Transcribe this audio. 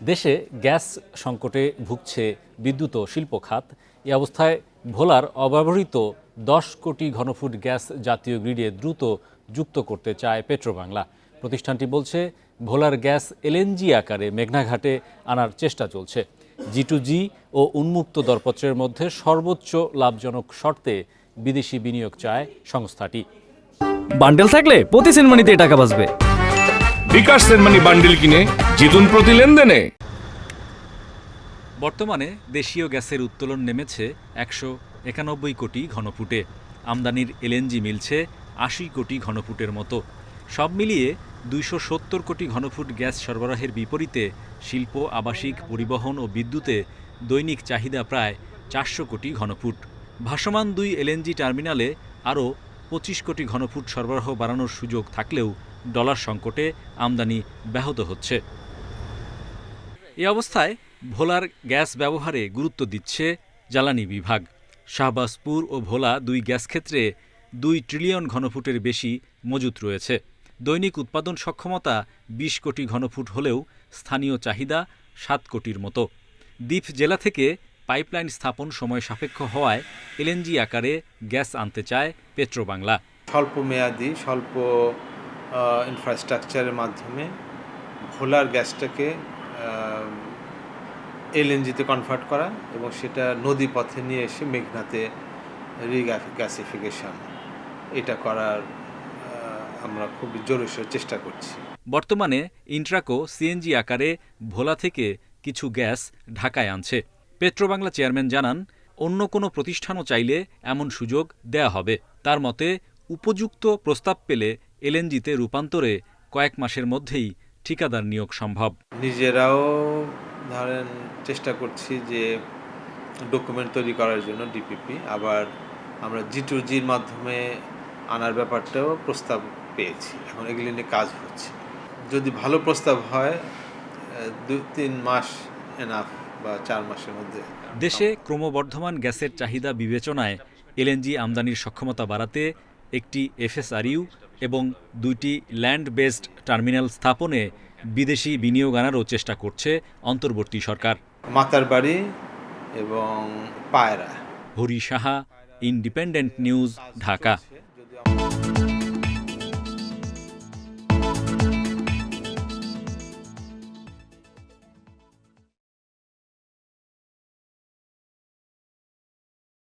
দেশে গ্যাস সংকটে ভুগছে বিদ্যুৎ ও শিল্প খাত। এই অবস্থায় ভোলার অব্যবহৃত দশ কোটি ঘনফুট গ্যাস জাতীয় গ্রিডে দ্রুত যুক্ত করতে চায় পেট্রোবাংলা। প্রতিষ্ঠানটি বলছে, ভোলার গ্যাস এলএনজি আকারে মেঘনাঘাটে আনার চেষ্টা চলছে। জি টু জি ও উন্মুক্ত দরপত্রের মধ্যে সর্বোচ্চ লাভজনক শর্তে বিদেশি বিনিয়োগ চায় সংস্থাটি। বান্ডেল থাকলে প্রতি সেনমানিতে টাকা বাঁচবে। বিকাশ সেনমানি বান্ডিল কিনে জিতুন প্রতি লেনদেনে। বর্তমানে দেশীয় গ্যাসের উত্তোলন নেমেছে একশো একানব্বই কোটি ঘনফুটে। আমদানির এলএনজি মিলছে আশি কোটি ঘনফুটের মতো। সব মিলিয়ে দুইশো সত্তর কোটি ঘনফুট গ্যাস সরবরাহের বিপরীতে শিল্প, আবাসিক, পরিবহন ও বিদ্যুতে দৈনিক চাহিদা প্রায় চারশো কোটি ঘনফুট। ভাসমান দুই এলএনজি টার্মিনালে আরও পঁচিশ কোটি ঘনফুট সরবরাহ বাড়ানোর সুযোগ থাকলেও ডলার সংকটে আমদানি ব্যাহত হচ্ছে। এ অবস্থায় ভোলার গ্যাস ব্যবহারে গুরুত্ব দিচ্ছে জ্বালানি বিভাগ। শাহবাজপুর ও ভোলা দুই গ্যাস ক্ষেত্রে দুই ট্রিলিয়ন ঘনফুটের বেশি মজুত রয়েছে। দৈনিক উৎপাদন সক্ষমতা বিশ কোটি ঘনফুট হলেও স্থানীয় চাহিদা সাত কোটির মতো। দ্বীপ জেলা থেকে পাইপলাইন স্থাপন সময় সাপেক্ষ হওয়ায় এলএনজি আকারে গ্যাস আনতে চায় পেট্রোবাংলা। স্বল্প মেয়াদি, স্বল্প ইনফ্রাস্ট্রাকচারের মাধ্যমে ভোলার গ্যাসটাকে এলএনজিতে কনভার্ট করা এবং সেটা নদী পথে নিয়ে এসে মেঘনাতে রিগ্যাসিফিকেশন এটা করার আমরা খুব জোরসোর চেষ্টা করছি। বর্তমানে ইন্ট্রাকো সিএনজি আকারে ভোলা থেকে কিছু গ্যাস ঢাকায় আনছে। পেট্রোবাংলা চেয়ারম্যান জানান, অন্য কোনো প্রতিষ্ঠানও চাইলে এমন সুযোগ দেয়া হবে। তার মতে, উপযুক্ত প্রস্তাব পেলে এলএনজিতে রূপান্তরে কয়েক মাসের মধ্যেই ঠিকাদার নিয়োগ সম্ভব। নিজেরাও ধরেন চেষ্টা করছি যে ডকুমেন্ট তৈরি করার জন্য ডিপিপি আবার আমরা জি টু জির মাধ্যমে আনার ব্যাপারটাও প্রস্তাব পেয়েছি। এখন এগুলি নিয়ে কাজ হচ্ছে। যদি ভালো প্রস্তাব হয় দু তিন মাস এনাফ বা চার মাসের মধ্যে। দেশে ক্রমবর্ধমান গ্যাসের চাহিদা বিবেচনায় এলএনজি আমদানির সক্ষমতা বাড়াতে একটি এফএসআরইউ এবং দুইটি ল্যান্ড বেসড টার্মিনাল স্থাপনে বিদেশি বিনিয়োগ আনারও চেষ্টা করছে অন্তর্বর্তী সরকার। মাতার বাড়ি এবং পায়রা। Hari Saha independent news Dhaka.